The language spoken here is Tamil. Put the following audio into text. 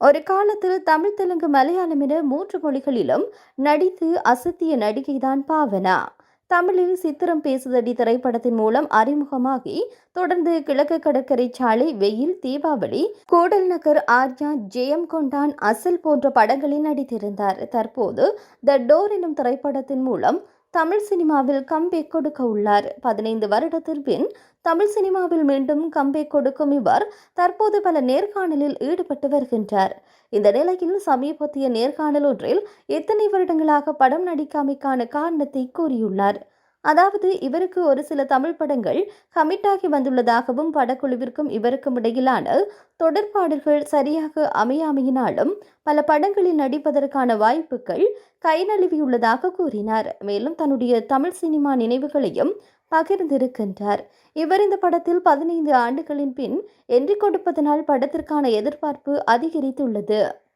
ஒரு காலத்தில் தமிழ் தெலுங்கு மலையாளம் என மூன்று மொழிகளிலும் நடித்து அசத்திய நடிகைதான் பாவனா. தமிழில் சித்திரம் பேசுதடி திரைப்படத்தின் மூலம் அறிமுகமாகி தொடர்ந்து கிழக்கு கடற்கரை சாலை வெயில் தீபாவளி கூடல் நகர் ஆர்யா ஜெயம் கொண்டான் அசல் போன்ற படங்களில் நடித்திருந்தார். தற்போது த டோர் எனும் திரைப்படத்தின் மூலம் தமிழ் சினிமாவில் கம்பேக் கொடுக்க உள்ளார். பதினைந்து வருடத்திற்கு பின் தமிழ் சினிமாவில் மீண்டும் கம்பேக் கொடுக்கும் இவர் தற்போது பல நேர்காணலில் ஈடுபட்டு வருகின்றார். இந்த நிலையில் சமீபத்திய நேர்காணல் ஒன்றில் எத்தனை வருடங்களாக படம் நடிக்காமைக்கான காரணத்தை கூறியுள்ளார். அதாவது இவருக்கு ஒரு சில தமிழ் படங்கள் கமிட்டாகி வந்துள்ளதாகவும் படக்குழுவிற்கும் இவருக்கும் இடையிலான தொடர்பாடல்கள் சரியாக அமையாமையினாலும் பல படங்களில் நடிப்பதற்கான வாய்ப்புகள் கை நழுவியுள்ளதாக கூறினார். மேலும் தன்னுடைய தமிழ் சினிமா நினைவுகளையும் பகிர்ந்திருக்கின்றார். இவர் இந்த படத்தில் பதினைந்து ஆண்டுகளின் பின் என்றி கொடுப்பதனால் படத்திற்கான எதிர்பார்ப்பு அதிகரித்துள்ளது.